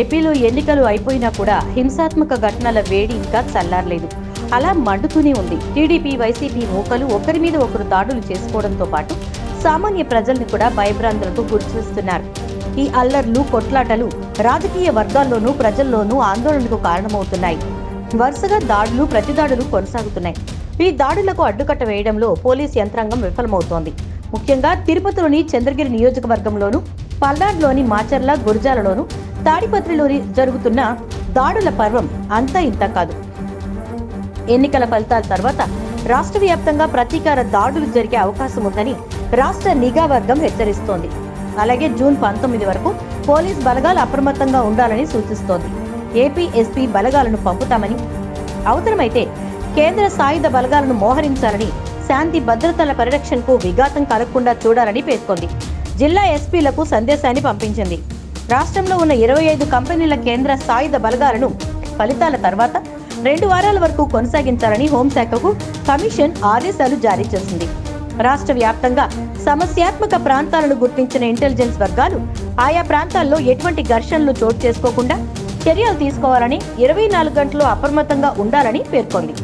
ఏపీలో ఎన్నికలు అయిపోయినా కూడా హింసాత్మక ఘటనల వేడి ఇంకా చల్లారలేదు. అలా మండుతూనే ఉంది. టీడీపీ వైసీపీ మూకలు ఒకరి మీద ఒకరు దాడులు చేసుకోవడంతో పాటు సామాన్య ప్రజల్ని కూడా భయభ్రాంతులకు గురిచేస్తున్నారు ఈ అల్లర్లు కొట్లాటలు రాజకీయ వర్గాల్లోనూ ప్రజల్లోనూ ఆందోళనకు కారణమవుతున్నాయి. వరుసగా దాడులు ప్రతిదాడులు కొనసాగుతున్నాయి. ఈ దాడులకు అడ్డుకట్ట వేయడంలో పోలీస్ యంత్రాంగం విఫలమవుతోంది. ముఖ్యంగా తిరుపతిలోని చంద్రగిరి నియోజకవర్గంలోను పల్నాడులోని మాచర్ల గురజాలలోను తాడిపత్రిలోని జరుగుతున్న దాడుల పర్వం అంతా ఇంత కాదు. ఎన్నికల ఫలితాల తర్వాత రాష్ట్ర వ్యాప్తంగా ప్రతీకార దాడులు జరిగే అవకాశం ఉందని రాష్ట్ర నిఘా వర్గం హెచ్చరిస్తోంది. అలాగే జూన్ పంతొమ్మిది వరకు పోలీస్ బలగాలు అప్రమత్తంగా ఉండాలని సూచిస్తోంది. ఏపీ ఎస్పీ బలగాలను పంపుతామని. అవసరమైతే కేంద్ర సాయుధ బలగాలను మోహరించాలని శాంతి భద్రతల పరిరక్షణకు విఘాతం కలగకుండా చూడాలని పేర్కొంది. జిల్లా ఎస్పీలకు సందేశాన్ని పంపించింది. రాష్ట్రంలో ఉన్న ఇరవై ఐదు కంపెనీల కేంద్ర సాయుధ బలగాలను ఫలితాల తర్వాత రెండు వారాల వరకు కొనసాగించాలని హోంశాఖకు కమిషన్ ఆదేశాలు జారీ చేసింది. రాష్ట్ర వ్యాప్తంగా సమస్యాత్మక ప్రాంతాలను గుర్తించిన ఇంటెలిజెన్స్ వర్గాలు ఆయా ప్రాంతాల్లో ఎటువంటి ఘర్షణలు చోటు చేసుకోకుండా చర్యలు తీసుకోవాలని ఇరవై నాలుగు గంటలు అప్రమత్తంగా ఉండాలని పేర్కొంది.